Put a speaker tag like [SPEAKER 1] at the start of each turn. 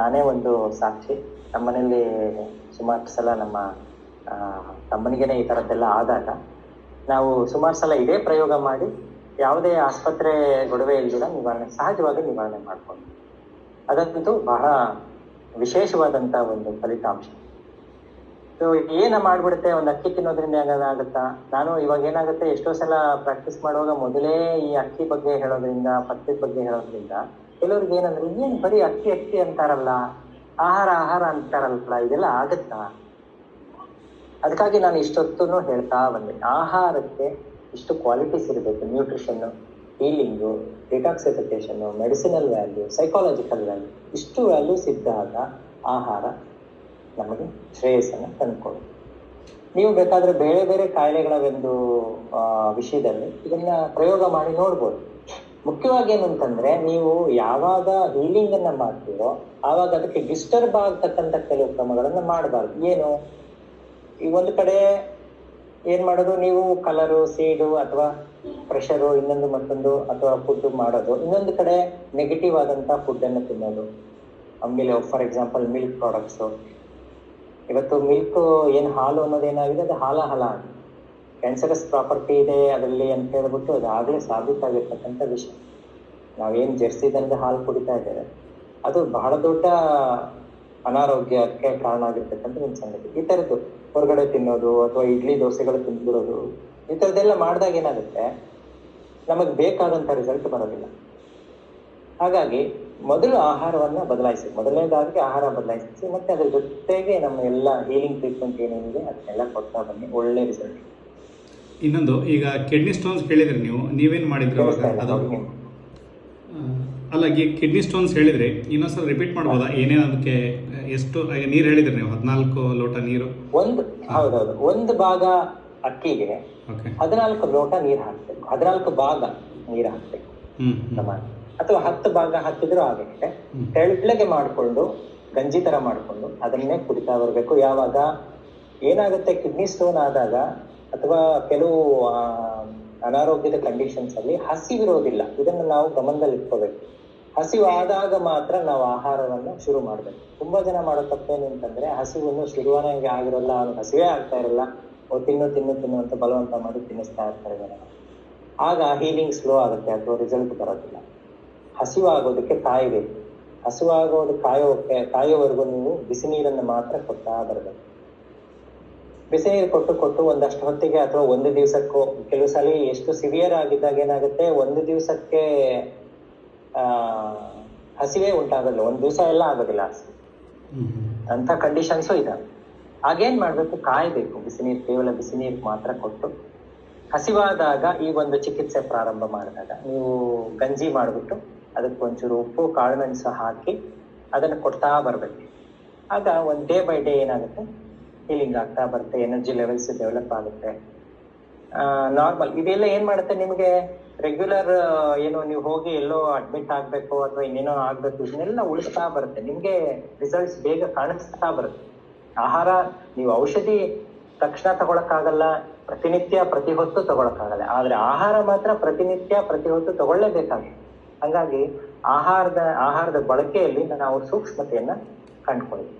[SPEAKER 1] ನಾನೇ ಒಂದು ಸಾಕ್ಷಿ. ನಮ್ಮನೇಲಿ ಸುಮಾರು ಸಲ ನಮ್ಮ ತಮ್ಮನಿಗೆನೆ ಈ ಥರದ್ದೆಲ್ಲ ಆದಾಗ ನಾವು ಸುಮಾರು ಸಲ ಇದೇ ಪ್ರಯೋಗ ಮಾಡಿ ಯಾವುದೇ ಆಸ್ಪತ್ರೆ ಗೊಡವೆ ಇಲ್ದಿರ ನಿವಾರಣೆ, ಸಹಜವಾಗಿ ನಿವಾರಣೆ ಮಾಡ್ಕೊಂಡು. ಅದಂತೂ ಬಹಳ ವಿಶೇಷವಾದಂತ ಒಂದು ಫಲಿತಾಂಶ. ಸೊ, ಏನ ಮಾಡ್ಬಿಡುತ್ತೆ? ಒಂದು ಅಕ್ಕಿ ತಿನ್ನೋದ್ರಿಂದ ಏನಾಗುತ್ತಾ ನಾನು ಇವಾಗ ಏನಾಗುತ್ತೆ? ಎಷ್ಟೋ ಸಲ ಪ್ರಾಕ್ಟೀಸ್ ಮಾಡುವಾಗ ಮೊದಲೇ ಈ ಅಕ್ಕಿ ಬಗ್ಗೆ ಹೇಳೋದ್ರಿಂದ, ಪಥ್ಯದ ಬಗ್ಗೆ ಹೇಳೋದ್ರಿಂದ ಕೆಲವ್ರಿಗೆ ಏನಂದ್ರೆ, ಏನ್ ಬರೀ ಅಕ್ಕಿ ಅಕ್ಕಿ ಅಂತಾರಲ್ಲ, ಆಹಾರ ಆಹಾರ ಅಂತಾರಲ್ಲ ಇದೆಲ್ಲ ಆಗತ್ತಾ? ಅದಕ್ಕಾಗಿ ನಾನು ಇಷ್ಟೊತ್ತೂ ಹೇಳ್ತಾ ಬಂದೆ. ಆಹಾರಕ್ಕೆ ಇಷ್ಟು ಕ್ವಾಲಿಟೀಸ್ ಇರಬೇಕು nutrition healing detoxification medicinal value psychological value ಇಷ್ಟು ವ್ಯಾಲ್ಯೂ ಇದ್ದಾಗ ಆಹಾರ ನಮಗೆ ಶ್ರೇಯಸ್ಸನ್ನು ತಂದುಕೊಡುತ್ತೆ. ನೀವು ಬೇಕಾದ್ರೆ ಬೇರೆ ಬೇರೆ ಕಾಯಿಲೆಗಳ ಒಂದು ವಿಷಯದಲ್ಲಿ ಇದನ್ನ ಪ್ರಯೋಗ ಮಾಡಿ ನೋಡ್ಬೋದು. ಮುಖ್ಯವಾಗಿ ಏನಂತಂದ್ರೆ ನೀವು ಯಾವಾಗ ಹೀಲಿಂಗ್ ಅನ್ನ ಮಾಡ್ತೀರೋ ಆವಾಗ ಅದಕ್ಕೆ ಡಿಸ್ಟರ್ಬ್ ಆಗ್ತಕ್ಕಂಥ ಕೆಲವು ಕ್ರಮಗಳನ್ನು ಮಾಡಬಾರ್ದು. ಏನು? ಈ ಒಂದು ಕಡೆ ಏನ್ ಮಾಡೋದು? ನೀವು ಕಲರು ಸೀಡು ಅಥವಾ ಪ್ರೆಷರು ಇನ್ನೊಂದು ಮತ್ತೊಂದು ಅಥವಾ ಫುಡ್ ಮಾಡೋದು. ಇನ್ನೊಂದು ಕಡೆ ನೆಗೆಟಿವ್ ಆದಂತ ಫುಡ್ ಅನ್ನು ತಿನ್ನೋದು. ಆಮೇಲೆ ಫಾರ್ ಎಕ್ಸಾಂಪಲ್ ಮಿಲ್ಕ್ ಪ್ರಾಡಕ್ಟ್ಸ್ ಇವತ್ತು ಮಿಲ್ಕ್ ಏನು ಹಾಲು ಅನ್ನೋದೇನಾಗಿದೆ? ಅದು ಹಾಲ ಹಲ ಕ್ಯಾನ್ಸರಸ್ ಪ್ರಾಪರ್ಟಿ ಇದೆ ಅದರಲ್ಲಿ ಅಂತ ಹೇಳ್ಬಿಟ್ಟು ಅದು ಆಗಲೇ ಸಾಬೀತಾಗಿರ್ತಕ್ಕಂಥ ವಿಷಯ. ನಾವೇನ್ ಜರ್ಸಿದಂದ ಹಾಲು ಕುಡಿತಾ ಇದ್ದೇವೆ. ಅದು ಬಹಳ ದೊಡ್ಡ ಅನಾರೋಗ್ಯಕ್ಕೆ ಕಾರಣ ಆಗಿರ್ತಕ್ಕಂಥ ಒಂದು ಸಂಗತಿ. ಈ ಥರದ್ದು ಹೊರಗಡೆ ತಿನ್ನೋದು ಅಥವಾ ಇಡ್ಲಿ ದೋಸೆಗಳು ತಿಂದ್ಬಿಡೋದು, ಈ ಥರದ್ದೆಲ್ಲ ಮಾಡಿದಾಗ ಏನಾಗುತ್ತೆ? ನಮಗೆ ಬೇಕಾದಂಥ ರಿಸಲ್ಟ್ ಬರೋದಿಲ್ಲ. ಹಾಗಾಗಿ ಮೊದಲು ಆಹಾರವನ್ನ ಬದಲಾಯಿಸಿ, ಮೊದಲನೇದಾಗಿ ಆಹಾರ ಬದಲಾಯಿಸಿ, ಮತ್ತೆ ಅದ್ರ ಜೊತೆಗೆ ನಮ್ಮ ಎಲ್ಲ ಹೀಲಿಂಗ್ ಟ್ರೀಟ್ಮೆಂಟ್ ಏನೇನಿದೆ ಅದನ್ನೆಲ್ಲ ಕೊಡ್ತಾ ಬನ್ನಿ. ಒಳ್ಳೆ ರಿಸಲ್ಟ್
[SPEAKER 2] ಇನ್ನೊಂದು ಈಗ ಕಿಡ್ನಿ ಸ್ಟೋನ್ಸ್ ಹೇಳಿದ್ರೆ ನೀವು ನೀವೇನು ಮಾಡಿದ್ರಿ ಅದು ಅಲ್ಲ ಈ ಕಿಡ್ನಿ ಸ್ಟೋನ್ಸ್ ಹೇಳಿದ್ರೆ ಇನ್ನೊಂದ್ಸಲ ರಿಪೀಟ್ ಮಾಡ್ಬೋದಾ? ಏನೇನು ಅದಕ್ಕೆ ಎಷ್ಟು ನೀರು ಹೇಳಿದ್ರಿ ನೀವು ಹದಿನಾಲ್ಕು ಲೋಟ ನೀರು?
[SPEAKER 1] ಒಂದು ಹೌದೌದು. ಒಂದು ಭಾಗ ಅಕ್ಕಿಗೆ ಹದಿನಾಲ್ಕು ಲೋಟ ನೀರು ಹಾಕ್ಬೇಕು. ಹದಿನಾಲ್ಕು ಭಾಗ ನೀರು ಹಾಕ್ಬೇಕು. ಅಥವಾ ಹತ್ತು ಭಾಗ ಹಾಕಿದ್ರು ಆಗುತ್ತೆ. ತೆಳ್ಳಗೆ ಮಾಡಿಕೊಂಡು ಗಂಜಿ ತರ ಮಾಡಿಕೊಂಡು ಅದನ್ನೇ ಕುಡಿತಾ ಬರಬೇಕು. ಯಾವಾಗ? ಏನಾಗುತ್ತೆ? ಕಿಡ್ನಿ ಸ್ಟೋನ್ ಆದಾಗ ಅಥವಾ ಕೆಲವು ಅನಾರೋಗ್ಯದ ಕಂಡೀಷನ್ಸ್ ಅಲ್ಲಿ ಹಸಿವಿರೋದಿಲ್ಲ. ಇದನ್ನು ನಾವು ಗಮನದಲ್ಲಿ ಇಟ್ಕೋಬೇಕು ಆದಾಗ ಮಾತ್ರ ನಾವು ಆಹಾರವನ್ನು ಶುರು ಮಾಡಬೇಕು. ತುಂಬಾ ಜನ ಮಾಡೋ ತಪ್ಪೇನಂತಂದ್ರೆ ಹಸಿವನ್ನು ಹಂಗೆ ಆಗಿರಲ್ಲ ಅವ್ನಿಗೆ ಹಸಿವೇ ಆಗ್ತಾ ಇರಲ್ಲ. ತಿನ್ನು ತಿನ್ನು ತಿನ್ನು ಅಂತ ಬಲವಂತ ಮಾಡಿ ತಿನ್ನಿಸ್ತಾ ಇರ್ತಾರೆ ಜನ. ಆಗ ಹೀಲಿಂಗ್ ಸ್ಲೋ ಆಗುತ್ತೆ, ಅಥವಾ ರಿಸಲ್ಟ್ ಬರೋದಿಲ್ಲ. ಹಸಿವು ಆಗೋದಕ್ಕೆ ಕಾಯಬೇಕು ಹಸಿವಾಗೋದು ಕಾಯೋಕೆ ಕಾಯೋವರೆಗೂ ನೀವು ಬಿಸಿ ನೀರನ್ನು ಮಾತ್ರ ಕೊಡ್ತಾ ಬರಬೇಕು. ಬಿಸಿ ನೀರು ಕೊಟ್ಟು ಕೊಟ್ಟು ಒಂದಷ್ಟು ಹೊತ್ತಿಗೆ ಅಥವಾ ಒಂದು ದಿವಸಕ್ಕೂ ಕೆಲವು ಸಲ ಎಷ್ಟು ಸಿವಿಯರ್ ಆಗಿದ್ದಾಗ ಏನಾಗುತ್ತೆ ಒಂದು ದಿವಸಕ್ಕೆ ಆ ಹಸಿವೆ ಉಂಟಾಗಲ್ಲ ಒಂದು ದಿವಸ ಎಲ್ಲ ಆಗೋದಿಲ್ಲ ಹಸಿವು ಅಂತ ಕಂಡೀಷನ್ಸು ಇದಾವೆ ಆಗೇನ್ ಮಾಡ್ಬೇಕು? ಕಾಯಬೇಕು. ಬಿಸಿ ನೀರು ಕೇವಲ ಬಿಸಿ ನೀರು ಮಾತ್ರ ಕೊಟ್ಟು. ಹಸಿವಾದಾಗ ಈ ಒಂದು ಚಿಕಿತ್ಸೆ ಪ್ರಾರಂಭ ಮಾಡಿದಾಗ ನೀವು ಗಂಜಿ ಮಾಡಿಬಿಟ್ಟು ಅದಕ್ಕೆ ಒಂಚೂರು ಉಪ್ಪು ಕಾಳುಮೆಣಸು ಹಾಕಿ ಅದನ್ನು ಕೊಡ್ತಾ ಬರ್ಬೇಕು. ಆಗ ಒಂದು ಡೇ ಬೈ ಡೇ ಏನಾಗುತ್ತೆ? ಹೀಲಿಂಗ್ ಆಗ್ತಾ ಬರುತ್ತೆ ಎನರ್ಜಿ ಲೆವೆಲ್ಸ್ ಡೆವಲಪ್ ಆಗುತ್ತೆ. ನಾರ್ಮಲ್ ಇದೆಲ್ಲ ಏನ್ ಮಾಡುತ್ತೆ ನಿಮಗೆ? ರೆಗ್ಯುಲರ್ ಏನು ನೀವು ಹೋಗಿ ಎಲ್ಲೋ ಅಡ್ಮಿಟ್ ಆಗ್ಬೇಕು ಅಥವಾ ಇನ್ನೇನೋ ಆಗ್ಬೇಕು, ಇದನ್ನೆಲ್ಲ ಉಳಿಸ್ತಾ ಬರುತ್ತೆ. ನಿಮ್ಗೆ ರಿಸಲ್ಟ್ಸ್ ಬೇಗ ಕಾಣಿಸ್ತಾ ಬರುತ್ತೆ. ಆಹಾರ, ನೀವು ಔಷಧಿ ತಕ್ಷಣ ತಗೊಳಕ್ಕಾಗಲ್ಲ, ಪ್ರತಿನಿತ್ಯ ಪ್ರತಿ ಹೊತ್ತು ತಗೊಳಕ್ಕಾಗಲ್ಲ. ಆದ್ರೆ ಆಹಾರ ಮಾತ್ರ ಪ್ರತಿನಿತ್ಯ ಪ್ರತಿ ಹೊತ್ತು ತಗೊಳ್ಳೇಬೇಕಾಗುತ್ತೆ. ಹಂಗಾಗಿ ಆಹಾರದ ಆಹಾರದ ಬಳಕೆಯಲ್ಲಿ ನಾವು ಸೂಕ್ಷ್ಮತೆಯನ್ನ ಕಂಡುಕೊಳ್ಬೇಕು